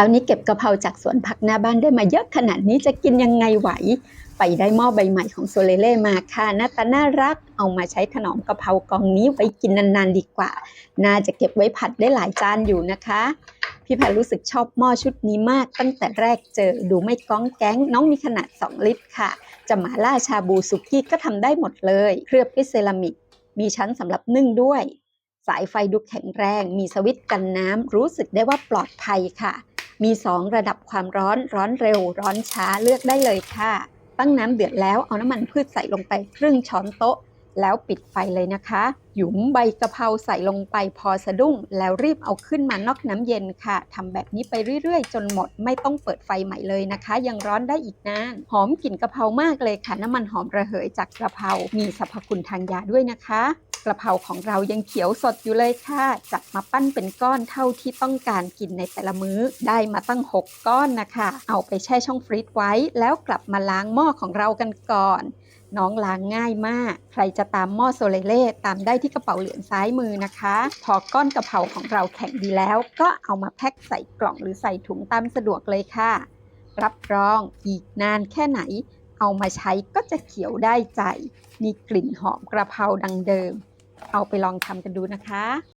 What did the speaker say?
ช้านี้เก็บกะเพราจากสวนผักหน้าบ้านได้มาเยอะขนาดนี้จะกินยังไงไหว ไปได้หม้อใบใหม่ของโซเลเล่มาค่ะหน้าตาน่ารักเอามาใช้ถนอมกะเพรากองนี้ไว้กินนานๆดีกว่า น่าจะเก็บไว้ผัดได้หลายจานอยู่นะคะ พี่แพรรู้สึกชอบหม้อชุดนี้มาก ตั้งแต่แรกเจอดูไม่ก้องแก๊งน้องมีขนาด 2 ลิตรค่ะ จะหมาล่าชาบูสุกี้ก็ทำได้หมดเลย เคลือบด้วยเซรามิก มีชั้นสำหรับนึ่งด้วย สายไฟดูแข็งแรง มีสวิตช์กันน้ำรู้สึกได้ว่าปลอดภัยค่ะ มี 2 ระดับความร้อน ร้อนเร็ว ร้อนช้าเลือกได้เลยค่ะ ตั้งน้ำเดือดแล้วเอาน้ำมันพืชใส่ลงไปครึ่งช้อนโต๊ะ แล้วปิดไฟเลยนะคะ หยุมใบกะเพราใส่ลงไปพอสะดุ้ง แล้วรีบเอาขึ้นมานอกน้ำเย็นค่ะทำแบบนี้ไปเรื่อยๆ จนหมดไม่ต้องเปิดไฟใหม่เลยนะคะ ยังร้อนได้อีกนานหอมกลิ่นกะเพรามากเลยค่ะน้ำมันหอมระเหยจากกะเพรา มีสรรพคุณทางยาด้วยนะคะ กระเพราของเรายังเขียวสดอยู่เลยค่ะ จัดมาปั้นเป็นก้อนเท่าที่ต้องการกินในแต่ละมื้อ ได้มาตั้ง 6 ก้อนนะคะ เอาไปแช่ช่องฟรีซไว้ แล้วกลับมาล้างหม้อของเรากันก่อน น้องล้างง่ายมาก ใครจะตามหม้อโซเลเล่ตามได้ที่กระเป๋าเหลืองซ้ายมือนะคะ พอก้อนกระเพราของเราแข็งดีแล้ว ก็เอามาแพ็คใส่กล่องหรือใส่ถุงตามสะดวกเลยค่ะ รับรองอีกนานแค่ไหนเอามาใช้ก็จะเขียวได้ใจ มีกลิ่นหอมกระเพราดังเดิม เอาไปลองทำกันดูนะคะ